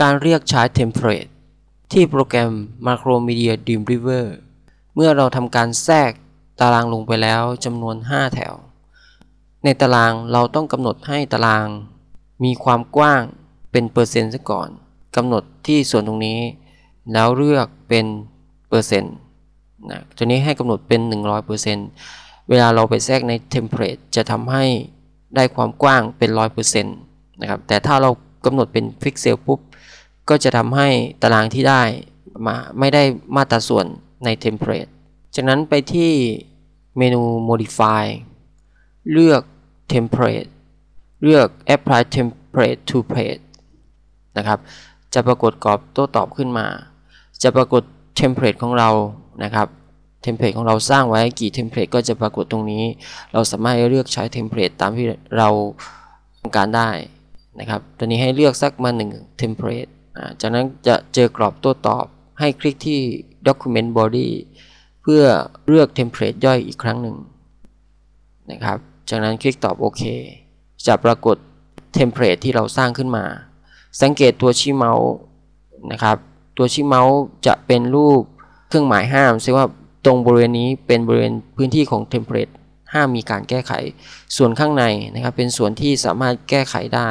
การเรียกใช้ template ที่โปรแกรม Macromedia Dreamweaver เมื่อเราทำการแทรกตารางลงไปแล้วจำนวน 5 แถว ในตารางเราต้องกำหนดให้ตาราง มีความกว้างเป็นเปอร์เซ็นต์ซะก่อนกำหนดที่ส่วนตรงนี้ แล้วเลือกเป็นเปอร์เซ็นต์นะตัวนี้ให้กำหนดเป็น 100%เวลาเราไปแทรกในเทมเพลตจะทำให้ได้ความกว้างเป็น 100%นะครับแต่ถ้าเรากำหนดเป็นพิกเซลปุ๊บ ก็จะทำให้ตารางที่ได้มาไม่ได้มาตราส่วนในเทมเพลตจากนั้นไปที่เมนู modify เลือก template เลือก apply template to page นะครับ จะปรากฏกรอบโต้ตอบขึ้นมา จะปรากฏเทมเพลตของเรานะครับเทมเพลตของเราสร้างไว้กี่เทมเพลตก็จะปรากฏตรงนี้ เราสามารถเลือกใช้เทมเพลตตามที่เราต้องการได้นะครับ ตัวนี้ให้เลือกสักมา1เทมเพลต จากนั้นจะเจอกรอบโต้ตอบให้คลิกที่ document body เพื่อเลือกเทมเพลตย่อยอีกครั้งหนึ่งนะครับ จากนั้นคลิกตอบโอเคจะปรากฏเทมเพลตที่เราสร้างขึ้นมา สังเกตตัวชี้เมาส์นะครับ ตัวชี้เมาส์จะเป็นรูปเครื่องหมายห้ามซึ่งว่าตรงบริเวณนี้เป็นบริเวณพื้นที่ของเทมเพลตห้ามมีการแก้ไข ส่วนข้างในนะครับเป็นส่วนที่สามารถแก้ไขได้